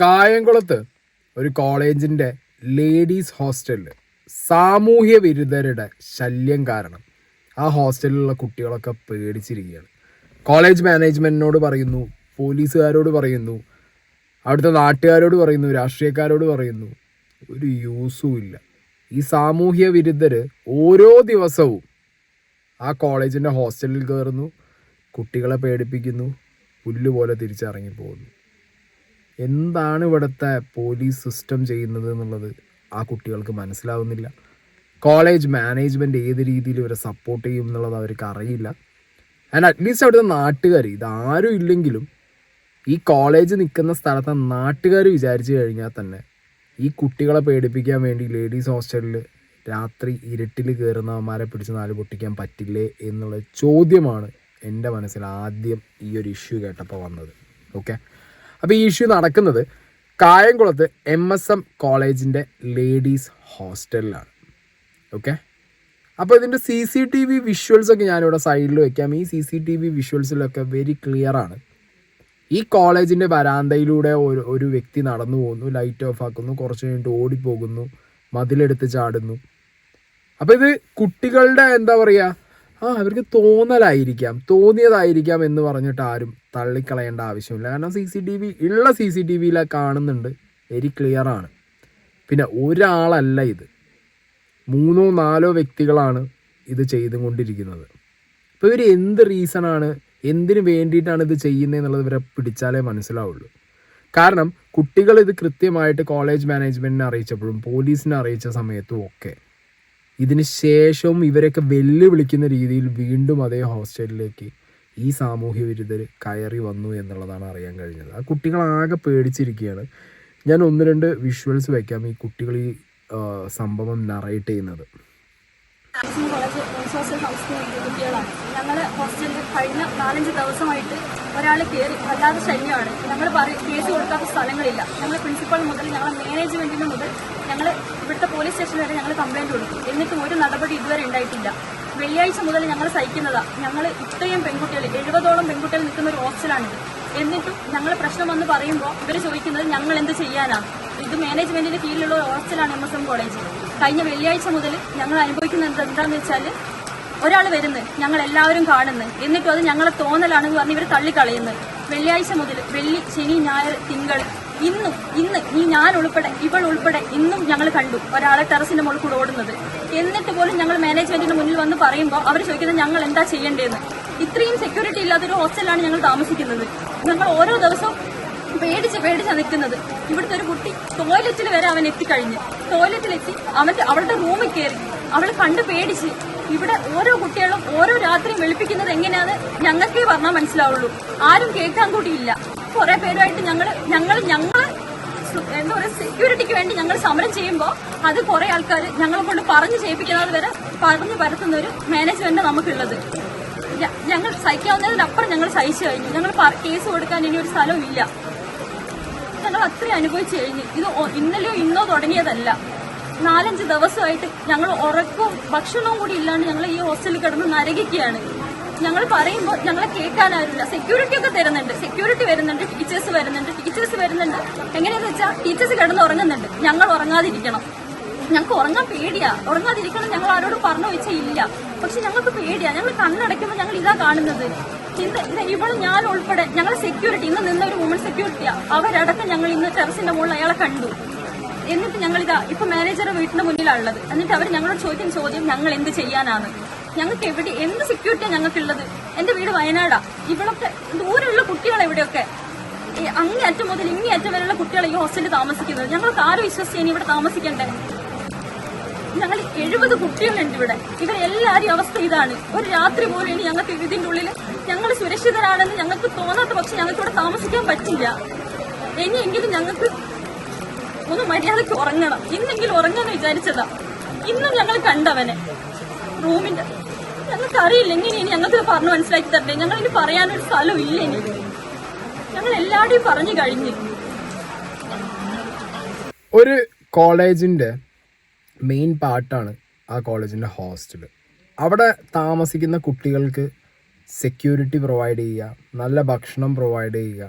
കായംകുളത്ത് ഒരു കോളേജിന്റെ ലേഡീസ് ഹോസ്റ്റലിൽ സാമൂഹ്യ വിരുദ്ധരുടെ ശല്യം കാരണം ആ ഹോസ്റ്റലിലുള്ള കുട്ടികളൊക്കെ പേടിച്ചിരിക്കുകയാണ്. കോളേജ് മാനേജ്മെന്റിനോട് പറയുന്നു പോലീസുകാരോട് പറയുന്നു അവിടുത്തെ നാട്ടുകാരോട് പറയുന്നു രാഷ്ട്രീയക്കാരോട് പറയുന്നു ഒരു യൂസും ഇല്ല. ഈ സാമൂഹ്യ വിരുദ്ധർ ഓരോ ദിവസവും ആ കോളേജിന്റെ ഹോസ്റ്റലിൽ കയറുന്നു കുട്ടികളെ പേടിപ്പിക്കുന്നു പുല്ലുപോലെ തിരിച്ചിറങ്ങി പോകുന്നു. എന്താണ് ഇവിടുത്തെ പോലീസ് സിസ്റ്റം ചെയ്യുന്നത് എന്നുള്ളത് ആ കുട്ടികൾക്ക് മനസ്സിലാവുന്നില്ല. കോളേജ് മാനേജ്മെന്റ് ഏത് രീതിയിൽ ഇവരെ സപ്പോർട്ട് ചെയ്യും എന്നുള്ളത് അവർക്ക് അറിയില്ല. ആൻഡ് അറ്റ്ലീസ്റ്റ് അവിടുത്തെ നാട്ടുകാർ ഇതാരും ഇല്ലെങ്കിലും ഈ കോളേജ് നിൽക്കുന്ന സ്ഥലത്തെ നാട്ടുകാർ വിചാരിച്ചു കഴിഞ്ഞാൽ തന്നെ ഈ കുട്ടികളെ പേടിപ്പിക്കാൻ വേണ്ടി ലേഡീസ് ഹോസ്റ്റലിൽ രാത്രി ഇരുട്ടിൽ കയറുന്നവന്മാരെ പിടിച്ച് നാല് പൊട്ടിക്കാൻ പറ്റില്ലേ എന്നുള്ള ചോദ്യമാണ് എന്റെ മനസ്സിൽ ആദ്യം ഈ ഒരു ഇഷ്യൂ കേട്ടപ്പോൾ വന്നത്. ഓക്കെ അപ്പോൾ ഈ ഇഷ്യൂ നടക്കുന്നത് കായംകുളത്ത് എം എസ് എം കോളേജിന്റെ ലേഡീസ് ഹോസ്റ്റലിലാണ്. ഓക്കെ? അപ്പോൾ ഇതിന്റെ സി സി ടി വി വിഷ്വൽസൊക്കെ ഞാനിവിടെ സൈഡിൽ വെക്കാം. ഈ സി സി ടി വി വിഷ്വൽസിലൊക്കെ വെരി ക്ലിയർ ആണ്. ഈ കോളേജിന്റെ വരാന്തയിലൂടെ ഒരു ഒരു വ്യക്തി നടന്നു പോകുന്നു ലൈറ്റ് ഓഫ് ആക്കുന്നു കുറച്ച് കഴിഞ്ഞിട്ട് ഓടിപ്പോകുന്നു മതിലെടുത്ത് ചാടുന്നു. അപ്പോൾ ഇത് കുട്ടികളുടെ എന്താ പറയുക ആ അവർക്ക് തോന്നലായിരിക്കാം തോന്നിയതായിരിക്കാം എന്ന് പറഞ്ഞിട്ട് ആരും തള്ളിക്കളയേണ്ട ആവശ്യമില്ല. കാരണം സി സി ടി വി ഉള്ള സി സി ടി വിയിലെ കാണുന്നുണ്ട്. വെരി ക്ലിയർ ആണ്. പിന്നെ ഒരാളല്ല ഇത്. മൂന്നോ നാലോ വ്യക്തികളാണ് ഇത് ചെയ്തുകൊണ്ടിരിക്കുന്നത്. അപ്പോൾ ഇവർ എന്ത് റീസണാണ് എന്തിനു വേണ്ടിയിട്ടാണ് ഇത് ചെയ്യുന്നത് എന്നുള്ളത് ഇവരെ പിടിച്ചാലേ മനസ്സിലാവുള്ളൂ. കാരണം കുട്ടികൾ ഇത് കൃത്യമായിട്ട് കോളേജ് മാനേജ്മെന്റിനെ അറിയിച്ചപ്പോഴും പോലീസിനെ അറിയിച്ച സമയത്തും ഒക്കെ ഇതിന് ശേഷവും ഇവരൊക്കെ വെല്ലുവിളിക്കുന്ന രീതിയിൽ വീണ്ടും അതേ ഹോസ്റ്റലിലേക്ക് ഈ സാമൂഹ്യ വിരുദ്ധർ കയറി വന്നു എന്നുള്ളതാണ് അറിയാൻ കഴിഞ്ഞത്. ആ കുട്ടികളാകെ പേടിച്ചിരിക്കുകയാണ്. ഞാൻ ഒന്ന് രണ്ട് വിഷ്വൽസ് വയ്ക്കാം ഈ കുട്ടികൾ ഈ സംഭവം നറേറ്റ് ചെയ്യുന്നത്. സോഷ്യൽ ഹൗസിന് കുട്ടികളാണ്. നാലഞ്ച് ദിവസമായിട്ട് ഒരാൾ കയറി വല്ലാതെ ശല്യമാണ്. ഞങ്ങൾ പറയും കേസ് കൊടുക്കാത്ത സ്ഥലങ്ങളില്ല. ഞങ്ങൾ പ്രിൻസിപ്പൽ മുതൽ ഞങ്ങൾ മാനേജ്മെന്റിന് മുതൽ ഞങ്ങൾ ഇവിടുത്തെ പോലീസ് സ്റ്റേഷൻ വരെ ഞങ്ങൾ കംപ്ലൈന്റ് കൊടുക്കും. എന്നിട്ടും ഒരു നടപടി ഇതുവരെ ഉണ്ടായിട്ടില്ല. വെള്ളിയാഴ്ച മുതൽ ഞങ്ങൾ സഹിക്കുന്നതാണ് ഞങ്ങൾ ഇത്രയും പെൺകുട്ടികൾ എഴുപതോളം പെൺകുട്ടികൾ നിൽക്കുന്ന ഒരു ഹോസ്റ്റലാണിത് എന്നിട്ടും ഞങ്ങൾ പ്രശ്നം വന്ന് പറയുമ്പോൾ ഇവർ ചോദിക്കുന്നത് ഞങ്ങൾ എന്ത് ചെയ്യാനാണ് ഇത് മാനേജ്മെന്റിന്റെ കീഴിലുള്ള ഒരു ഹോസ്റ്റലാണ് എം എസ് എം കോളേജ്. കഴിഞ്ഞ വെള്ളിയാഴ്ച മുതൽ ഞങ്ങൾ അനുഭവിക്കുന്നത് എന്താണെന്ന് വെച്ചാൽ ഒരാൾ വരുന്നു ഞങ്ങൾ എല്ലാവരും കാണുന്നു. എന്നിട്ടും അത് ഞങ്ങളെ തോന്നലാണെന്ന് പറഞ്ഞ് ഇവർ തള്ളിക്കളയുന്നു. വെള്ളിയാഴ്ച മുതൽ വെള്ളി ശനി ഞായർ തിങ്കൾ ഇന്നും ഇന്ന് ഈ ഞാൻ ഉൾപ്പെടെ ഇവൾ ഉൾപ്പെടെ ഇന്നും ഞങ്ങൾ കണ്ടു ഒരാളെ ടെറസിന്റെ മുകളിൽ കൂടെ ഓടുന്നത്. എന്നിട്ട് പോലും ഞങ്ങൾ മാനേജ്മെന്റിന്റെ മുന്നിൽ വന്ന് പറയുമ്പോൾ അവർ ചോദിക്കുന്നത് ഞങ്ങൾ എന്താ ചെയ്യേണ്ടതെന്ന്. ഇത്രയും സെക്യൂരിറ്റി ഇല്ലാത്ത ഒരു ഹോസ്റ്റലാണ് ഞങ്ങൾ താമസിക്കുന്നത്. ഞങ്ങൾ ഓരോ ദിവസവും പേടിച്ച് പേടിച്ച് നിൽക്കുന്നത്. ഇവിടുത്തെ ഒരു കുട്ടി ടോയ്ലറ്റിൽ വരെ അവൻ എത്തിക്കഴിഞ്ഞ്. ടോയ്ലറ്റിലെത്തി അവന്റെ അവളുടെ റൂമിൽ കയറി. അവൾ കണ്ട് പേടിച്ച് ഇവിടെ ഓരോ കുട്ടികളും ഓരോ രാത്രിയും വെളുപ്പിക്കുന്നത് എങ്ങനെയാണ് ഞങ്ങൾക്കേ പറഞ്ഞാൽ മനസ്സിലാവുള്ളൂ. ആരും കേൾക്കാൻ കൂടിയില്ല. കുറെ പേരുമായിട്ട് ഞങ്ങൾ ഞങ്ങൾ ഞങ്ങൾ എന്താ പറയുക സെക്യൂരിറ്റിക്ക് വേണ്ടി ഞങ്ങൾ സമരം ചെയ്യുമ്പോൾ അത് കുറെ ആൾക്കാർ ഞങ്ങളെ കൊണ്ട് പറഞ്ഞു ചെയ്യിപ്പിക്കുന്നത് വരെ പറഞ്ഞു പരത്തുന്ന ഒരു മാനേജ്മെന്റ് നമുക്കുള്ളത്. ഞങ്ങൾ സഹിക്കാവുന്നതിനപ്പുറം ഞങ്ങൾ സഹിച്ചു കഴിഞ്ഞു. ഞങ്ങൾ കേസ് കൊടുക്കാൻ ഇനി ഒരു സ്ഥലവും ഇല്ല. ഞങ്ങൾ അത്രയും അനുഭവിച്ചു കഴിഞ്ഞു. ഇത് ഇന്നലെയോ ഇന്നോ തുടങ്ങിയതല്ല. നാലഞ്ച് ദിവസമായിട്ട് ഞങ്ങൾ ഉറക്കവും ഭക്ഷണവും കൂടി ഇല്ലാണ്ട് ഞങ്ങൾ ഈ ഹോസ്റ്റലിൽ കിടന്ന് നരകിക്കുകയാണ്. ഞങ്ങൾ പറയുമ്പോൾ ഞങ്ങളെ കേൾക്കാനാവില്ല സെക്യൂരിറ്റി ഒക്കെ തരുന്നുണ്ട്. സെക്യൂരിറ്റി വരുന്നുണ്ട് ടീച്ചേഴ്സ് വരുന്നുണ്ട് ടീച്ചേഴ്സ് വരുന്നുണ്ട്. എങ്ങനെയാന്ന് വെച്ചാൽ ടീച്ചേഴ്സ് കിടന്ന് ഉറങ്ങുന്നുണ്ട്. ഞങ്ങൾ ഉറങ്ങാതിരിക്കണം. ഞങ്ങൾക്ക് ഉറങ്ങാൻ പേടിയാ. ഉറങ്ങാതിരിക്കണം ഞങ്ങൾ ആരോടും പറഞ്ഞു വെച്ചാൽ ഇല്ല. പക്ഷെ ഞങ്ങൾക്ക് പേടിയാ. ഞങ്ങൾ കണ്ണടയ്ക്കുമ്പോൾ ഞങ്ങൾ ഇതാ കാണുന്നത്. ഇന്ന് ഇവിടെ ഞാൻ ഉൾപ്പെടെ ഞങ്ങൾ സെക്യൂരിറ്റി ഇന്ന് നിന്ന ഒരു വുമൺ സെക്യൂരിറ്റിയാ അവരടക്കം ഞങ്ങൾ ഇന്ന് ടെറസിന്റെ മുകളിൽ അയാളെ കണ്ടു. എന്നിട്ട് ഞങ്ങൾ ഇതാ ഇപ്പൊ മാനേജറെ വീട്ടിന്റെ മുന്നിലാണുള്ളത് എന്നിട്ട് അവർ ഞങ്ങളോട് ചോദ്യം ചോദ്യം ഞങ്ങൾ എന്ത് ചെയ്യാനാണ്? ഞങ്ങൾക്ക് എവിടെ എന്ത് സെക്യൂരിറ്റിയാ ഞങ്ങൾക്കുള്ളത്? എന്റെ വീട് വയനാടാ. ഇവിടൊക്കെ ദൂരെയുള്ള കുട്ടികൾ എവിടെയൊക്കെ അങ്ങേ അറ്റം മുതൽ ഇങ്ങേ അറ്റം വരെയുള്ള കുട്ടികളെ ഈ ഹോസ്റ്റലിൽ താമസിക്കുന്നത്. ഞങ്ങൾക്ക് ആര് വിശ്വസിച്ച് ഇനി ഇവിടെ താമസിക്കണ്ടേ? ഞങ്ങൾ എഴുപത് കുട്ടികളുണ്ട് ഇവിടെ. ഇവരെല്ലാവരും അവസ്ഥ ഇതാണ്. ഒരു രാത്രി പോലും ഇനി ഞങ്ങൾക്ക് ഇതിന്റെ ഉള്ളിൽ ഞങ്ങൾ സുരക്ഷിതരാണെന്ന് ഞങ്ങൾക്ക് തോന്നാത്ത പക്ഷെ ഞങ്ങൾക്ക് ഇവിടെ താമസിക്കാൻ പറ്റില്ല. ഇനിയെങ്കിലും ഞങ്ങൾക്ക് ഒന്ന് മര്യാദയ്ക്ക് ഉറങ്ങണം. ഇന്നെങ്കിലും ഉറങ്ങാന്ന് വിചാരിച്ചതാ. ഇന്നും ഞങ്ങൾ കണ്ടവനെ. റൂമിന്റെ ഞങ്ങൾക്ക് അറിയില്ല എങ്ങനെ ഇനി ഞങ്ങൾക്ക് പറഞ്ഞു മനസ്സിലാക്കി തരണ്ടേ? ഞങ്ങൾ ഇനി പറയാനൊരു സ്ഥലം ഇല്ല ഇനി. ഞങ്ങൾ എല്ലാവരുടെയും പറഞ്ഞു കഴിഞ്ഞു. ഒരു കോളേജിന്റെ മെയിൻ പാർട്ടാണ് ആ കോളേജിന്റെ ഹോസ്റ്റൽ അവിടെ താമസിക്കുന്ന കുട്ടികൾക്ക് സെക്യൂരിറ്റി പ്രൊവൈഡ് ചെയ്യുക നല്ല ഭക്ഷണം പ്രൊവൈഡ് ചെയ്യുക.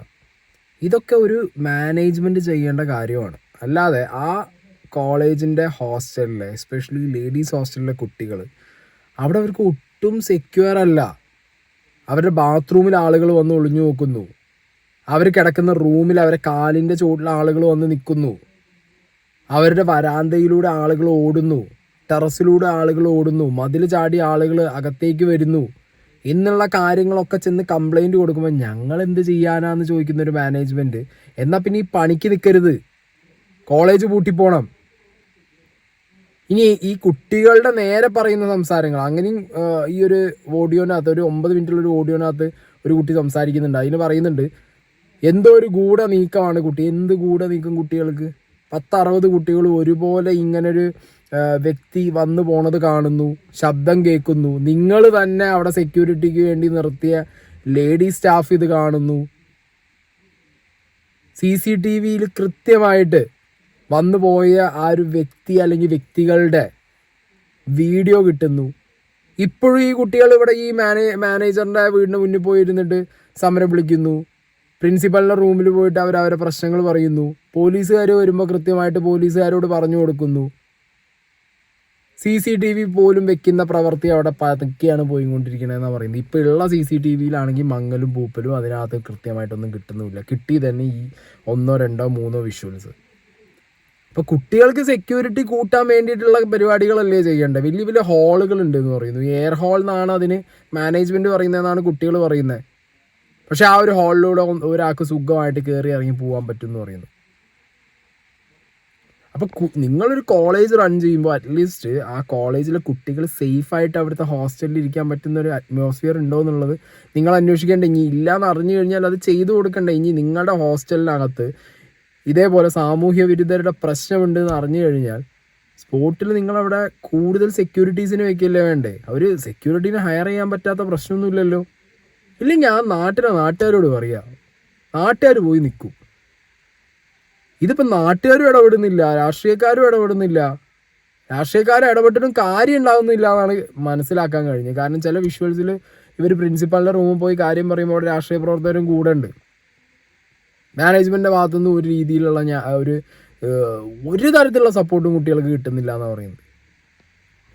ഇതൊക്കെ ഒരു മാനേജ്മെന്റ് ചെയ്യേണ്ട കാര്യമാണ്. അല്ലാതെ ആ കോളേജിന്റെ ഹോസ്റ്റലിലെ എസ്പെഷ്യലി ലേഡീസ് ഹോസ്റ്റലിലെ കുട്ടികൾ അവിടെ അവർക്ക് ഒട്ടും സെക്യൂർ അല്ല. അവരുടെ ബാത്റൂമിൽ ആളുകൾ വന്ന് ഒളിഞ്ഞു നോക്കുന്നു. അവർ കിടക്കുന്ന റൂമിൽ അവരെ കാലിന്റെ ചുവട്ടിൽ ആളുകൾ വന്ന് നിൽക്കുന്നു. അവരുടെ വരാന്തയിലൂടെ ആളുകൾ ഓടുന്നു. ടെറസിലൂടെ ആളുകൾ ഓടുന്നു. മതിൽ ചാടി ആളുകൾ അകത്തേക്ക് വരുന്നു. എന്നുള്ള കാര്യങ്ങളൊക്കെ ചെന്ന് കംപ്ലൈന്റ് കൊടുക്കുമ്പോൾ ഞങ്ങൾ എന്ത് ചെയ്യാനാന്ന് ചോദിക്കുന്ന ഒരു മാനേജ്മെന്റ് എന്നാൽ പിന്നെ ഈ പണിക്ക് നിൽക്കരുത് കോളേജ് പൂട്ടിപ്പോണം ഇനി ഈ കുട്ടികളുടെ നേരെ പറയുന്ന സംസാരങ്ങൾ അങ്ങനെയും ഈ ഒരു ഓഡിയോനകത്ത് ഒരു ഒമ്പത് മിനിറ്റുള്ള ഒരു ഓഡിയോനകത്ത് ഒരു കുട്ടി സംസാരിക്കുന്നുണ്ട്. അതിന് പറയുന്നുണ്ട് എന്തോ ഒരു ഗൂഢ നീക്കമാണ് കുട്ടി എന്ത് ഗൂഢ നീക്കം കുട്ടികൾക്ക്? പത്തറുപത് കുട്ടികൾ ഒരുപോലെ ഇങ്ങനൊരു വ്യക്തി വന്നു പോണത് കാണുന്നു ശബ്ദം കേൾക്കുന്നു. നിങ്ങൾ തന്നെ അവിടെ സെക്യൂരിറ്റിക്ക് വേണ്ടി നിർത്തിയ ലേഡി സ്റ്റാഫ് ഇത് കാണുന്നു. സി സി ടി വിയിൽ കൃത്യമായിട്ട് വന്നു പോയ ആ ഒരു വ്യക്തി അല്ലെങ്കിൽ വ്യക്തികളുടെ വീഡിയോ കിട്ടുന്നു. ഇപ്പോഴും ഈ കുട്ടികൾ ഇവിടെ ഈ മാനേ മാനേജറിന്റെ വീടിന് മുന്നിൽ പോയി ഇരുന്നിട്ട് സമരം വിളിക്കുന്നു. പ്രിൻസിപ്പലിന്റെ റൂമിൽ പോയിട്ട് അവർ അവരെ പ്രശ്നങ്ങൾ പറയുന്നു. പോലീസുകാർ വരുമ്പോൾ കൃത്യമായിട്ട് പോലീസുകാരോട് പറഞ്ഞു കൊടുക്കുന്നു. സി സി ടി വി പോലും വെക്കുന്ന പ്രവൃത്തി അവിടെ പതുക്കെയാണ് പോയിക്കൊണ്ടിരിക്കണതെന്നാണ് പറയുന്നത്. ഇപ്പോൾ ഉള്ള സി സി ടി വിയിലാണെങ്കിൽ മങ്ങലും പൂപ്പലും അതിനകത്ത് കൃത്യമായിട്ടൊന്നും കിട്ടുന്നുമില്ല കിട്ടി തന്നെ ഈ ഒന്നോ രണ്ടോ മൂന്നോ വിഷ്വൽസ്. അപ്പോൾ കുട്ടികൾക്ക് സെക്യൂരിറ്റി കൂട്ടാൻ വേണ്ടിയിട്ടുള്ള പരിപാടികളല്ലേ ചെയ്യേണ്ടത്? വലിയ വലിയ ഹാളുകൾ ഉണ്ട് എന്ന് പറയുന്നു എയർ ഹോൾ എന്നാണ് അതിന് മാനേജ്മെന്റ് പറയുന്നതെന്നാണ് കുട്ടികൾ പറയുന്നത്. പക്ഷേ ആ ഒരു ഹാളിലൂടെ ഒരാൾക്ക് സുഖമായിട്ട് കയറി ഇറങ്ങി പോകാൻ പറ്റും എന്ന് പറയുന്നു അപ്പോൾ നിങ്ങളൊരു കോളേജ് റൺ ചെയ്യുമ്പോൾ അറ്റ്ലീസ്റ്റ് ആ കോളേജിലെ കുട്ടികൾ സേഫ് ആയിട്ട് അവിടുത്തെ ഹോസ്റ്റലിൽ ഇരിക്കാൻ പറ്റുന്ന ഒരു അറ്റ്മോസ്ഫിയർ ഉണ്ടോ എന്നുള്ളത് നിങ്ങൾ അന്വേഷിക്കേണ്ട. ഇനി ഇല്ലാന്ന് അറിഞ്ഞു കഴിഞ്ഞാൽ അത് ചെയ്തു കൊടുക്കണ്ട. ഇനി നിങ്ങളുടെ ഹോസ്റ്റലിനകത്ത് ഇതേപോലെ സാമൂഹ്യ വിരുദ്ധരുടെ പ്രശ്നമുണ്ട് എന്ന് അറിഞ്ഞു കഴിഞ്ഞാൽ സ്പോട്ടിൽ നിങ്ങളവിടെ കൂടുതൽ സെക്യൂരിറ്റീസിനെ വെക്കില്ലേ വേണ്ടേ? അവർ സെക്യൂരിറ്റീനെ ഹയർ ചെയ്യാൻ പറ്റാത്ത പ്രശ്നമൊന്നുമില്ലല്ലോ. ഇല്ല ഞാൻ നാട്ടിലെ നാട്ടുകാരോട് പറയാം നാട്ടുകാർ പോയി നിൽക്കും. ഇതിപ്പോൾ നാട്ടുകാരും ഇടപെടുന്നില്ല രാഷ്ട്രീയക്കാരും ഇടപെടുന്നില്ല. രാഷ്ട്രീയക്കാർ ഇടപെട്ടിട്ടും കാര്യം ഉണ്ടാകുന്നില്ല എന്നാണ് മനസ്സിലാക്കാൻ കഴിഞ്ഞത്. കാരണം ചില വിഷ്വൽസിൽ ഇവർ പ്രിൻസിപ്പാളിന്റെ റൂമിൽ പോയി കാര്യം പറയുമ്പോൾ രാഷ്ട്രീയ പ്രവർത്തകരും കൂടെ ഉണ്ട്. മാനേജ്മെന്റിന്റെ ഭാഗത്തുനിന്ന് ഒരു രീതിയിലുള്ള ഞാൻ ഒരു ഒരു തരത്തിലുള്ള സപ്പോർട്ടും കുട്ടികൾക്ക് കിട്ടുന്നില്ല എന്ന് പറയുന്നത്.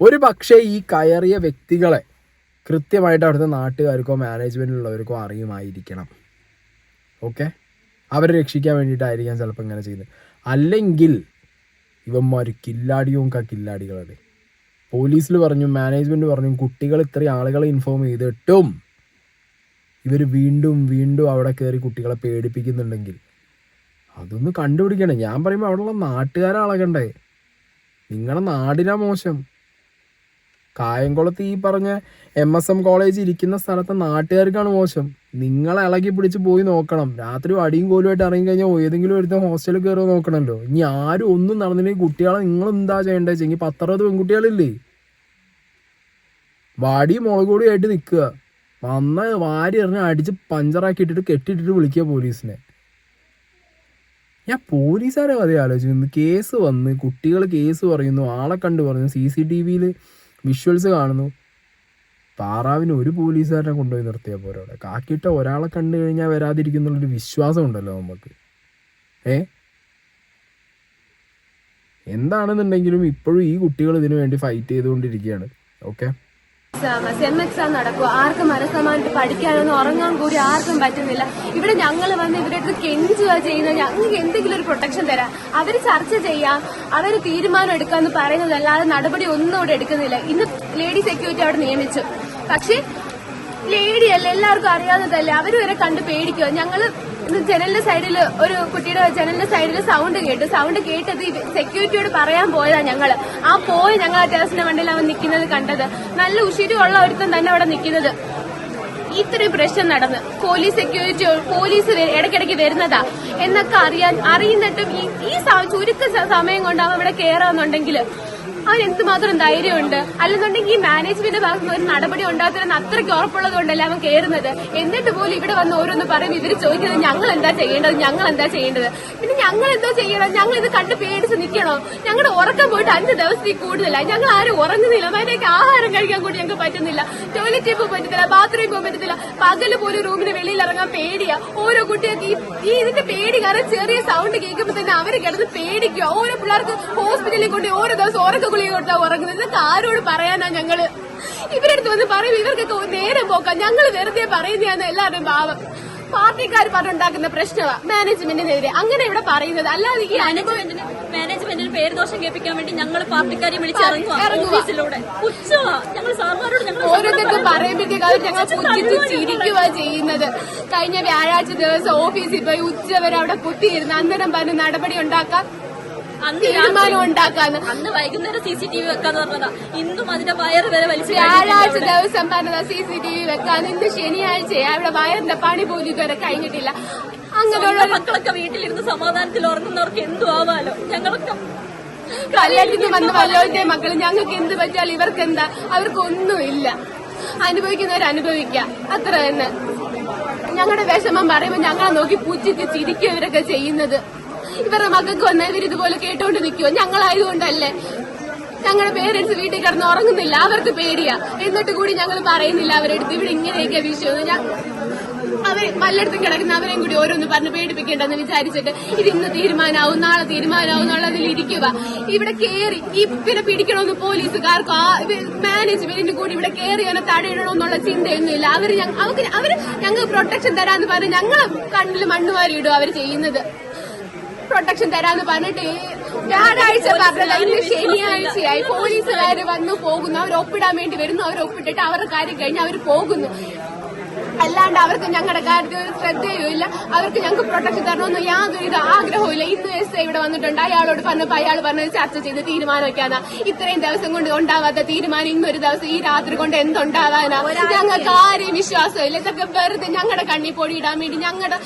ഒരു പക്ഷേ ഈ കയറിയ വ്യക്തികളെ കൃത്യമായിട്ട് അവിടുത്തെ നാട്ടുകാർക്കോ മാനേജ്മെന്റിലുള്ളവർക്കോ അറിയുമായിരിക്കണം. ഓക്കെ? അവരെ രക്ഷിക്കാൻ വേണ്ടിയിട്ടായിരിക്കാം ചിലപ്പോൾ ഇങ്ങനെ ചെയ്യുന്നത്. അല്ലെങ്കിൽ ഇവന്മാർ കില്ലാടിയും കില്ലാടികളാണ് പോലീസിൽ പറഞ്ഞു മാനേജ്മെന്റ് പറഞ്ഞു കുട്ടികൾ ഇത്രയും ആളുകളെ ഇൻഫോം ചെയ്തിട്ടും ഇവർ വീണ്ടും വീണ്ടും അവിടെ കയറി കുട്ടികളെ പേടിപ്പിക്കുന്നുണ്ടെങ്കിൽ അതൊന്ന് കണ്ടുപിടിക്കണേ. ഞാൻ പറയുമ്പോൾ അവിടെയുള്ള നാട്ടുകാരെ അളകണ്ടേ. നിങ്ങളുടെ നാടിനാ മോശം. കായംകുളത്ത് ഈ പറഞ്ഞ എം എസ് എം കോളേജ് ഇരിക്കുന്ന സ്ഥലത്തെ നാട്ടുകാർക്കാണ് മോശം. നിങ്ങളെ ഇളകി പിടിച്ച് പോയി നോക്കണം. രാത്രി അടിയും കോലുമായിട്ട് ഇറങ്ങി കഴിഞ്ഞാൽ ഏതെങ്കിലും ഒരുത്ത ഹോസ്റ്റലിൽ കയറി നോക്കണമല്ലോ ഇനി ആരും ഒന്നും നടന്നില്ലെങ്കിൽ കുട്ടികളെ നിങ്ങൾ എന്താ ചെയ്യേണ്ടത്? വെച്ചെങ്കിൽ പത്തറുപത് പെൺകുട്ടികളില്ലേ? വാടി മുളകൂടിയായിട്ട് നിൽക്കുക. വന്ന വാരി എറിഞ്ഞ് അടിച്ച് പഞ്ചറാക്കി ഇട്ടിട്ട് കെട്ടിയിട്ടിട്ട് വിളിക്കുക പോലീസിനെ. ഞാൻ പോലീസുകാരെ കഥ ആലോചിക്കുന്നു. കേസ് വന്ന് കുട്ടികൾ കേസ് പറയുന്നു ആളെ കണ്ട് പറഞ്ഞു സി സി ടി വിയിൽ വിഷ്വൽസ് കാണുന്നു. താറാവിന് ഒരു പോലീസുകാരനെ കൊണ്ടുപോയി നിർത്തിയ പോരവിടെ കാക്കിട്ട ഒരാളെ കണ്ടു കഴിഞ്ഞാൽ വരാതിരിക്കുന്നുള്ളൊരു വിശ്വാസം ഉണ്ടല്ലോ നമുക്ക്. ഏ? എന്താണെന്നുണ്ടെങ്കിലും ഇപ്പോഴും ഈ കുട്ടികൾ ഇതിനു വേണ്ടി ഫൈറ്റ് ചെയ്തുകൊണ്ടിരിക്കുകയാണ്. ഓക്കെ സെം നടക്കുക. ആർക്കും മനസ്സമാനത്തിൽ പഠിക്കാനൊന്നും ഉറങ്ങാൻ കൂടി ആർക്കും പറ്റുന്നില്ല. ഇവിടെ ഞങ്ങൾ വന്ന് ഇവരുടെ അടുത്ത് കെഞ്ചുക ചെയ്യുന്നത്. ഞങ്ങൾക്ക് എന്തെങ്കിലും ഒരു പ്രൊട്ടക്ഷൻ തരാം. അവർ ചർച്ച ചെയ്യാം. അവർ തീരുമാനം എടുക്കാന്ന് പറയുന്നതല്ലാതെ നടപടി ഒന്നും ഇവിടെ എടുക്കുന്നില്ല. ഇന്ന് ലേഡി സെക്യൂരിറ്റി അവിടെ നിയമിച്ചു. പക്ഷേ ലേഡി അല്ല എല്ലാവർക്കും അറിയാവുന്നതല്ലേ. അവർ വരെ കണ്ട് പേടിക്കുക. ഞങ്ങൾ ജനലിന്റെ സൈഡിൽ ഒരു കുട്ടിയുടെ ജനലിന്റെ സൈഡിൽ സൗണ്ട് കേട്ടു. സൗണ്ട് കേട്ടത് സെക്യൂരിറ്റിയോട് പറയാൻ പോയതാ ഞങ്ങൾ ആ പോയി ഞങ്ങൾ ആ ടെറസിന്റെ മണ്ടിൽ അവൻ നിൽക്കുന്നത് കണ്ടത്. നല്ല ഉള്ള ഒരുത്തൻ തന്നെ അവിടെ നിൽക്കുന്നത് ഇത്രയും പ്രശ്നം നടന്ന് പോലീസ് സെക്യൂരിറ്റി പോലീസ് ഇടയ്ക്കിടയ്ക്ക് വരുന്നതാ. എന്നൊക്കെ അറിയാൻ അറിയുന്നിട്ടും ഈ ചുരുക്ക സമയം കൊണ്ട് അവൻ ഇവിടെ കയറാന്നുണ്ടെങ്കിൽ അവൻ എന്തുമാത്രം ധൈര്യമുണ്ട്? അല്ലെന്നുണ്ടെങ്കിൽ ഈ മാനേജ്മെന്റ് ഭാഗത്ത് ഒരു നടപടി ഉണ്ടാകുന്ന അത്രയ്ക്ക് ഉറപ്പുള്ളത് കൊണ്ടല്ലേ അവൻ കയറുന്നത്? എന്നിട്ട് പോലും ഇവിടെ വന്ന് ഓരോന്ന് പറയും ഇവർ ചോദിക്കുന്നത് ഞങ്ങൾ എന്താ ചെയ്യേണ്ടത്? ഞങ്ങൾ എന്താ ചെയ്യേണ്ടത്? പിന്നെ ഞങ്ങൾ എന്താ ചെയ്യണം? ഞങ്ങൾ ഇത് കണ്ട് പേടിച്ച് നിൽക്കണോ ഞങ്ങളുടെ ഉറക്കം പോയിട്ട് അഞ്ച് ദിവസത്തിൽ കൂടുതലായി ഞങ്ങൾ ആരും ഉറങ്ങുന്നില്ല. അതിനൊക്കെ ആഹാരം കഴിക്കാൻ കൂടി ഞങ്ങൾക്ക് പറ്റുന്നില്ല. ടോയ്ലറ്റിൽ പോകാൻ പറ്റത്തില്ല. ബാത്റൂമിൽ പോകാൻ പറ്റത്തില്ല. പകൽ പോലും റൂമിന് വെളിയിൽ ഇറങ്ങാൻ പേടിയാ. ഓരോ കുട്ടികൾക്ക് ഈ ഇതിന്റെ പേടി കാരണം ചെറിയ സൗണ്ട് കേൾക്കുമ്പോൾ തന്നെ അവർ കിടന്ന് പേടിക്കുക ഓരോ പിള്ളേർക്ക് ഹോസ്പിറ്റലിൽ കൊണ്ട് ഓരോ ദിവസം ഉറക്ക ഗുളിക കൊടുത്താ ഉറങ്ങുന്നത്. ഇതൊക്കെ ആരോട് പറയാനാ ഞങ്ങൾ? ഇവരടുത്ത് വന്ന് പറയും ഇവർക്കൊക്കെ നേരെ പോക്കാം. ഞങ്ങൾ വെറുതെ പറയുന്നതാണ് എല്ലാവരുടെയും ഭാവം. പാർട്ടിക്കാർ പറഞ്ഞുണ്ടാക്കുന്ന പ്രശ്നമാണ് മാനേജ്മെന്റിനെതിരെ. അങ്ങനെ ഇവിടെ പറയുന്നത്. അല്ലാതെ ഈ അനുഭവം മാനേജ്മെന്റിന് പേര് ദോഷം കേൾപ്പിക്കാൻ വേണ്ടി ഞങ്ങൾ പാർട്ടിക്കാരെ വിളിച്ച് ഇറങ്ങുക ഇറങ്ങുക. ഓഫീസിലൂടെ. ഞങ്ങൾ ഞങ്ങൾ ഓരോരുത്തർക്ക് ഞങ്ങൾ ചിരിക്കുക ചെയ്യുന്നത്. കഴിഞ്ഞ വ്യാഴാഴ്ച ദിവസം ഓഫീസിൽ പോയി ഉച്ചവരെ അവിടെ കുത്തിയിരുന്ന് അന്നേരം പറഞ്ഞ് നടപടി ഉണ്ടാക്കാം. തീരുമാനം ഉണ്ടാക്കാന്ന്. അന്ന് വൈകുന്നേരം സി സി ടി വി വെക്കാന്ന് പറഞ്ഞതാ. ഇന്നും അതിന്റെ വയറ് വരെ വലിച്ചു വ്യാഴാഴ്ച ദിവസം പറഞ്ഞതാ സി സി ടി വി വെക്കാൻ ഇന്ന് ശനിയാഴ്ചയാ. അവിടെ വയറിന്റെ പണി പോലും ഇതുവരെ കഴിഞ്ഞിട്ടില്ല. അങ്ങനെയുള്ള മക്കളൊക്കെ വീട്ടിലിരുന്ന് സമാധാനത്തിൽ ഉറങ്ങുന്നവർക്ക് എന്തു ആവാലോ? ഞങ്ങളൊക്കെ കല്യാണത്തിന് വന്ന വല്ലോന്റെ മക്കൾ ഞങ്ങൾക്ക് എന്ത് പറ്റിയാൽ ഇവർക്ക് എന്താ അവർക്കൊന്നുമില്ല. അനുഭവിക്കുന്നവർ അനുഭവിക്കാം. അത്ര തന്നെ ഞങ്ങളുടെ വിഷമം പറയുമ്പോൾ ഞങ്ങളെ നോക്കി പുച്ഛിച്ച് ചിരിക്കുക ഇവരൊക്കെ ചെയ്യുന്നത്. ഇവരുടെ മകൾക്ക് വന്നാൽ ഇവരിതുപോലെ കേട്ടോണ്ട് നിൽക്കുമോ ഞങ്ങളായതുകൊണ്ടല്ലേ. ഞങ്ങളുടെ പേരൻസ് വീട്ടിൽ കിടന്ന് ഉറങ്ങുന്നില്ല. അവർക്ക് പേടിയാ. എന്നിട്ട് കൂടി ഞങ്ങൾ പറയുന്നില്ല അവരെടുത്ത്. ഇവിടെ ഇങ്ങനെയൊക്കെ വിഷയം അവർ പലയിടത്തും കിടക്കുന്ന അവരെയും കൂടി ഓരോന്ന് പറഞ്ഞ് പേടിപ്പിക്കേണ്ടെന്ന് വിചാരിച്ചിട്ട് ഇത് ഇന്ന് തീരുമാനമാവും നാളെ തീരുമാനമാവും എന്നുള്ളതിൽ ഇരിക്കുക ഇവിടെ കേറി ഇവരെ പിടിക്കണമെന്ന് പോലീസുകാർക്കോ മാനേജ്മെന്റിന് കൂടി ഇവിടെ കയറി അവനെ തടയിടണമെന്നുള്ള ചിന്തയൊന്നുമില്ല. അവർ അവർക്ക് അവർ ഞങ്ങൾക്ക് പ്രൊട്ടക്ഷൻ തരാന്ന് പറഞ്ഞ് ഞങ്ങൾ കണ്ണിൽ മണ്ണുമാരി ഇടും അവർ ചെയ്യുന്നത്. പ്രൊട്ടക്ഷൻ തരാന്ന് പറഞ്ഞിട്ട് ഞായറാഴ്ച പറഞ്ഞത് ഇന്ന് ശനിയാഴ്ചയായി പോലീസുകാര് വന്നു പോകുന്നു. അവർ ഒപ്പിടാൻ വേണ്ടി വരുന്നു. അവർ ഒപ്പിട്ടിട്ട് അവരുടെ കാര്യം കഴിഞ്ഞ് അവർ പോകുന്നു. അല്ലാണ്ട് അവർക്ക് ഞങ്ങളുടെ കാര്യത്തിൽ ഒരു ശ്രദ്ധയും ഇല്ല. അവർക്ക് ഞങ്ങൾക്ക് പ്രൊട്ടക്ഷൻ തരണമെന്ന് യാതൊരു ഇത് ആഗ്രഹവും ഇല്ല. ഇന്ന് എസ് ഐ ഇവിടെ വന്നിട്ടുണ്ട്. അയാളോട് പറഞ്ഞപ്പോ അയാൾ പറഞ്ഞത് ചർച്ച ചെയ്ത് തീരുമാനമൊക്കെയാണ്. ഇത്രയും ദിവസം കൊണ്ട് ഉണ്ടാവാത്ത തീരുമാനം ഇന്നൊരു ദിവസം ഈ രാത്രി കൊണ്ട് എന്തുണ്ടാവാനാ? ഞങ്ങൾക്ക് ആരെയും വിശ്വാസമില്ല. ഇതൊക്കെ വെറുതെ ഞങ്ങളുടെ കണ്ണി പൊടിയിടാൻ വേണ്ടി ഞങ്ങളുടെ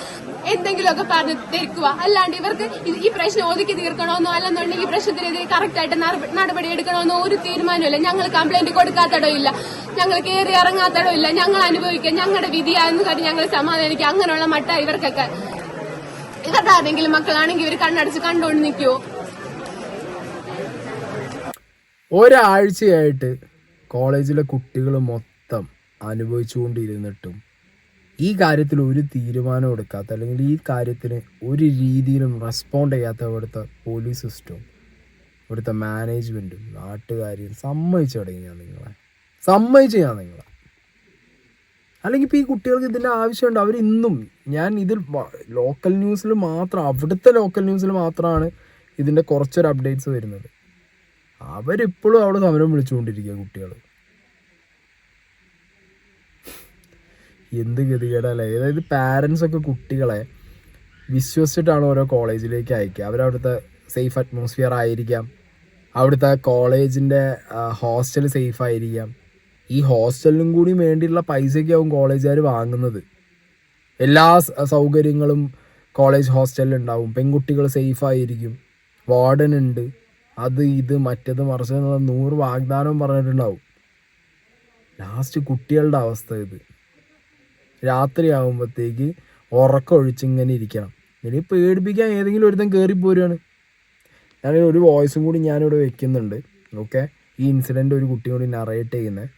എന്തെങ്കിലുമൊക്കെ പറഞ്ഞ് തിരിക്കുക. അല്ലാണ്ട് ഇവർക്ക് ഈ പ്രശ്നം ഒതുക്കി തീർക്കണമെന്നോ അല്ലെന്നുണ്ടെങ്കിൽ പ്രശ്നത്തിനെതിരെ കറക്റ്റായിട്ട് നടപ- നടപടി എടുക്കണമെന്നോ ഒരു തീരുമാനമില്ല ഞങ്ങൾ കംപ്ലൈന്റ് കൊടുക്കാത്തടോ ഇല്ല. ഞങ്ങൾ കയറി ഇറങ്ങാത്തടോ ഇല്ല. ഞങ്ങൾ അനുഭവിക്കുക. ഞങ്ങളുടെ വിധിയാണെന്ന് കാര്യം ഞങ്ങൾ സമാധാനിക്കുക. അങ്ങനെയുള്ള മട്ട ഇവർക്കൊക്കെ. ഇവരുടെ ആരെങ്കിലും മക്കളാണെങ്കിൽ ഇവർ കണ്ണടച്ച് കണ്ടുകൊണ്ട് നിൽക്കുവോ? ഒരാഴ്ചയായിട്ട് കോളേജിലെ കുട്ടികൾ മൊത്തം അനുഭവിച്ചുകൊണ്ടിരുന്നിട്ടും ഈ കാര്യത്തിൽ ഒരു തീരുമാനം എടുക്കാത്ത അല്ലെങ്കിൽ ഈ കാര്യത്തിന് ഒരു രീതിയിലും റെസ്പോണ്ട് ചെയ്യാത്ത ഇവിടുത്തെ പോലീസ് സിസ്റ്റവും ഇവിടുത്തെ മാനേജ്മെന്റും നാട്ടുകാരെയും സമ്മതിച്ചു തുടങ്ങി ഞാൻ നിങ്ങളെ. സമ്മതിച്ചു ഞാൻ നിങ്ങളെ. അല്ലെങ്കിൽ ഇപ്പോൾ ഈ കുട്ടികൾക്ക് ഇതിന്റെ ആവശ്യമുണ്ട്. അവർ ഇന്നും ഞാൻ ഇതിൽ ലോക്കൽ ന്യൂസിൽ മാത്രം അവിടുത്തെ ലോക്കൽ ന്യൂസിൽ മാത്രമാണ് ഇതിന്റെ കുറച്ചൊരു അപ്ഡേറ്റ്സ് വരുന്നത്. അവരിപ്പോഴും അവിടെ സമരം വിളിച്ചുകൊണ്ടിരിക്കുക കുട്ടികൾ എന്ത് ഗതികേടല്ലേ അതായത് പാരൻസ് ഒക്കെ കുട്ടികളെ വിശ്വസിച്ചിട്ടാണ് ഓരോ കോളേജിലേക്ക് അയക്കുക. അവരവിടുത്തെ സേഫ് അറ്റ്മോസ്ഫിയർ ആയിരിക്കാം. അവിടുത്തെ കോളേജിന്റെ ഹോസ്റ്റൽ സേഫ് ആയിരിക്കാം. ഈ ഹോസ്റ്റലിനും കൂടി വേണ്ടിയുള്ള പൈസയ്ക്കാവും കോളേജുകാർ വാങ്ങുന്നത്. എല്ലാ സൗകര്യങ്ങളും കോളേജ് ഹോസ്റ്റലിൽ ഉണ്ടാവും. പെൺകുട്ടികൾ സേഫ് ആയിരിക്കും. വാർഡൻ ഉണ്ട്. അത് ഇത് മറ്റത് മറിച്ചത് നൂറ് വാഗ്ദാനം പറഞ്ഞിട്ടുണ്ടാവും. ലാസ്റ്റ് കുട്ടികളുടെ അവസ്ഥ ഇത്. രാത്രി ആകുമ്പോഴത്തേക്ക് ഉറക്കമൊഴിച്ചിങ്ങനെ ഇരിക്കണം. ഇനി പേടിപ്പിക്കാൻ ഏതെങ്കിലും ഒരുത്തൻ കയറി പോരുകയാണ് ഞാൻ ഒരു വോയിസും കൂടി ഞാനിവിടെ വെക്കുന്നുണ്ട്. ഓക്കെ ഈ ഇൻസിഡന്റ് ഒരു കുട്ടിയും കൂടി നറേറ്റ് ചെയ്യുന്നത്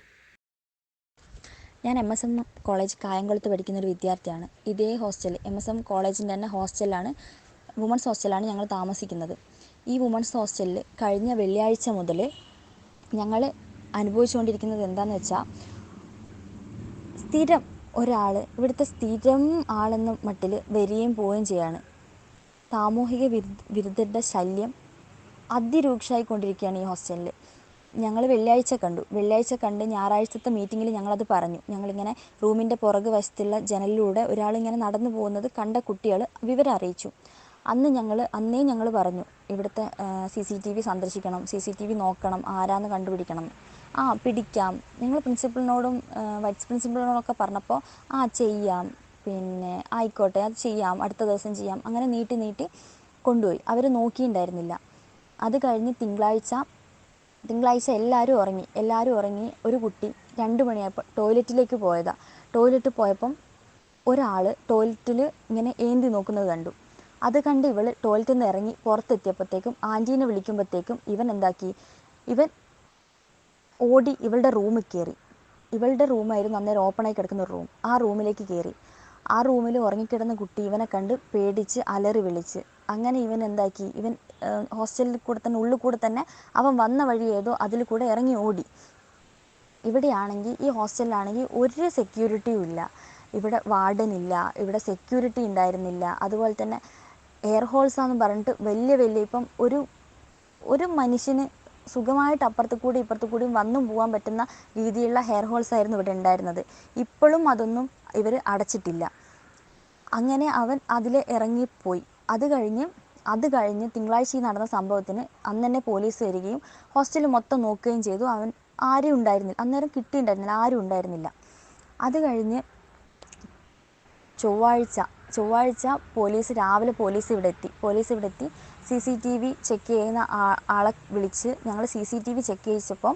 ഞാൻ എം എസ് എം കോളേജ് കായംകുളത്ത് പഠിക്കുന്ന ഒരു വിദ്യാർത്ഥിയാണ്. ഇതേ ഹോസ്റ്റൽ എം എസ് എം കോളേജിന്റെ തന്നെ ഹോസ്റ്റലാണ് വുമൺസ് ഹോസ്റ്റലാണ് ഞങ്ങൾ താമസിക്കുന്നത്. ഈ വുമൺസ് ഹോസ്റ്റലിൽ കഴിഞ്ഞ വെള്ളിയാഴ്ച മുതൽ ഞങ്ങൾ അനുഭവിച്ചുകൊണ്ടിരിക്കുന്നത് എന്താണെന്ന് വെച്ചാൽ സ്ഥിരം ഒരാൾ ഇവിടുത്തെ സ്ഥിരം ആളെന്ന മട്ടിൽ വരികയും പോവുകയും ചെയ്യാണ്. സാമൂഹിക വിരുദ്ധ വിരുദ്ധരുടെ ശല്യം അതിരൂക്ഷമായിക്കൊണ്ടിരിക്കുകയാണ് ഈ ഹോസ്റ്റലിൽ. ഞങ്ങൾ വെള്ളിയാഴ്ച കണ്ടു. വെള്ളിയാഴ്ച കണ്ട് ഞായറാഴ്ചത്തെ മീറ്റിങ്ങിൽ ഞങ്ങളത് പറഞ്ഞു. ഞങ്ങളിങ്ങനെ റൂമിന്റെ പുറകു വശത്തുള്ള ജനലിലൂടെ ഒരാളിങ്ങനെ നടന്നു പോകുന്നത് കണ്ട കുട്ടികൾ വിവരം അറിയിച്ചു. അന്ന് ഞങ്ങൾ അന്നേ ഞങ്ങൾ പറഞ്ഞു ഇവിടുത്തെ സി സി ടി വി സന്ദർശിക്കണം സി സി ടി വി നോക്കണം ആരാന്ന് കണ്ടുപിടിക്കണം. ആ പിടിക്കാം. നിങ്ങൾ പ്രിൻസിപ്പളിനോടും വൈസ് പ്രിൻസിപ്പളിനോടൊക്കെ പറഞ്ഞപ്പോൾ ആ ചെയ്യാം. പിന്നെ ആയിക്കോട്ടെ അത് ചെയ്യാം അടുത്ത ദിവസം ചെയ്യാം. അങ്ങനെ നീട്ടി നീട്ടി കൊണ്ടുപോയി. അവർ നോക്കിയിട്ടുണ്ടായിരുന്നില്ല അത് കഴിഞ്ഞ് തിങ്കളാഴ്ച തിങ്കളാഴ്ച എല്ലാവരും ഉറങ്ങി. എല്ലാവരും ഉറങ്ങി. ഒരു കുട്ടി രണ്ട് മണിയായപ്പോൾ ടോയ്ലറ്റിലേക്ക് പോയതാണ് ടോയ്ലറ്റ് പോയപ്പം ഒരാൾ ടോയ്ലറ്റിൽ ഇങ്ങനെ ഏന്തി നോക്കുന്നത് കണ്ടു. അത് കണ്ട് ഇവൾ ടോയ്ലറ്റിൽ നിന്ന് ഇറങ്ങി പുറത്തെത്തിയപ്പോഴത്തേക്കും ആന്റീനെ വിളിക്കുമ്പോഴത്തേക്കും ഇവൻ എന്താക്കി? ഇവൻ ഓടി ഇവളുടെ റൂമിൽ കയറി. ഇവളുടെ റൂമായിരുന്നു അന്നേരം ഓപ്പണായി കിടക്കുന്ന റൂം ആ റൂമിലേക്ക് കയറി. ആ റൂമിൽ ഉറങ്ങിക്കിടന്ന കുട്ടി ഇവനെ കണ്ട് പേടിച്ച് അലറി വിളിച്ച്. അങ്ങനെ ഇവൻ എന്താക്കി? ഇവൻ ഹോസ്റ്റലിൽ കൂടെ തന്നെ ഉള്ളിൽ കൂടെ തന്നെ അവൻ വന്ന വഴി ഏതോ അതിൽ കൂടെ ഇറങ്ങി ഓടി. ഇവിടെയാണെങ്കിൽ ഈ ഹോസ്റ്റലിലാണെങ്കിൽ ഒരു സെക്യൂരിറ്റിയും ഇല്ല. ഇവിടെ വാർഡൻ ഇല്ല. ഇവിടെ സെക്യൂരിറ്റി ഉണ്ടായിരുന്നില്ല. അതുപോലെ തന്നെ എയർ ഹോൾസാന്ന് പറഞ്ഞിട്ട് വലിയ വലിയ ഇപ്പം ഒരു ഒരു മനുഷ്യന് സുഖമായിട്ട് അപ്പുറത്ത് കൂടി ഇപ്പുറത്ത് കൂടിയും വന്നും പോകാൻ പറ്റുന്ന രീതിയിലുള്ള ഹെയർ ഹോൾസ് ആയിരുന്നു ഇവിടെ ഉണ്ടായിരുന്നത്. ഇപ്പോഴും അതൊന്നും ഇവർ അടച്ചിട്ടില്ല. അങ്ങനെ അവൻ അതിൽ ഇറങ്ങിപ്പോയി. അത് കഴിഞ്ഞ് അത് കഴിഞ്ഞ് തിങ്കളാഴ്ച ഈ നടന്ന സംഭവത്തിന് അന്ന് തന്നെ പോലീസ് വരികയും ഹോസ്റ്റൽ മൊത്തം നോക്കുകയും ചെയ്തു. അവൻ ആരും ഉണ്ടായിരുന്നില്ല. അന്നേരം കിട്ടിയിട്ടുണ്ടായിരുന്നില്ല. ആരും ഉണ്ടായിരുന്നില്ല. അത് കഴിഞ്ഞ് ചൊവ്വാഴ്ച ചൊവ്വാഴ്ച പോലീസ് രാവിലെ പോലീസ് ഇവിടെ എത്തി. പോലീസ് ഇവിടെ എത്തി. C C T V check ചെയ്യുന്ന ആളെ വിളിച്ച് ഞങ്ങൾ C C T V check ചെയ്യിച്ചപ്പം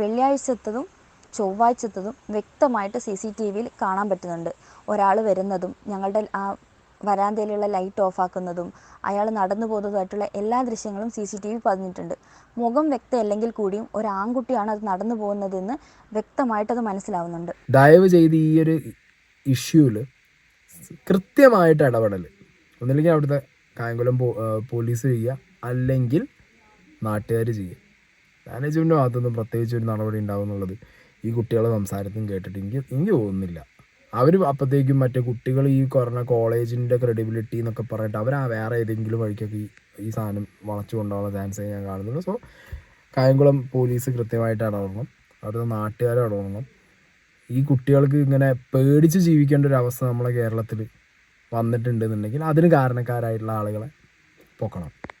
വെള്ളിയാഴ്ചത്തതും ചൊവ്വാഴ്ചത്തതും വ്യക്തമായിട്ട് സി സി ടി വിയിൽ കാണാൻ പറ്റുന്നുണ്ട്. ഒരാൾ വരുന്നതും ഞങ്ങളുടെ ആ വരാന്തയിലുള്ള ലൈറ്റ് ഓഫാക്കുന്നതും അയാൾ നടന്നു പോകുന്നതുമായിട്ടുള്ള എല്ലാ ദൃശ്യങ്ങളും സി സി ടി വി പതിഞ്ഞിട്ടുണ്ട്. മുഖം വ്യക്തമല്ലെങ്കിൽ കൂടിയും ഒരു ആൺകുട്ടിയാണ് അത് നടന്നു പോകുന്നതെന്ന് വ്യക്തമായിട്ടത് മനസ്സിലാവുന്നുണ്ട്. ദയവ് ചെയ്ത് ഈ ഒരു ഇഷ്യൂവിൽ കൃത്യമായിട്ട് ഇടപെടൽ ഒന്നില്ലെങ്കിൽ അവിടുത്തെ കായംകുളം പോലീസ് ചെയ്യുക. അല്ലെങ്കിൽ നാട്ടുകാർ ചെയ്യുക. മാനേജ്മെന്റ് ഭാഗത്തുനിന്ന് പ്രത്യേകിച്ച് ഒരു നടപടി ഉണ്ടാവും എന്നുള്ളത് ഈ കുട്ടികളുടെ സംസാരത്തും കേട്ടിട്ട് എനിക്ക് എനിക്ക് തോന്നുന്നില്ല. അവർ അപ്പോഴത്തേക്കും മറ്റേ കുട്ടികൾ ഈ പറഞ്ഞ കോളേജിന്റെ ക്രെഡിബിലിറ്റി എന്നൊക്കെ പറഞ്ഞിട്ട് അവർ ആ വേറെ ഏതെങ്കിലും വഴിക്കൊക്കെ ഈ ഈ സാധനം വളച്ചു കൊണ്ടുപോകാനുള്ള ചാൻസ് ഞാൻ കാണുന്നുള്ളൂ സോ കായംകുളം പോലീസ് കൃത്യമായിട്ട് ഇടപെടണം. അവിടുത്തെ നാട്ടുകാരും ഇടപെടണം. ഈ കുട്ടികൾക്ക് ഇങ്ങനെ പേടിച്ച് ജീവിക്കേണ്ട ഒരു അവസ്ഥ നമ്മളെ കേരളത്തിൽ വന്നിട്ടുണ്ടെന്നുണ്ടെങ്കിൽ അതിന് കാരണക്കാരായിട്ടുള്ള ആളുകളെ പൊക്കണം.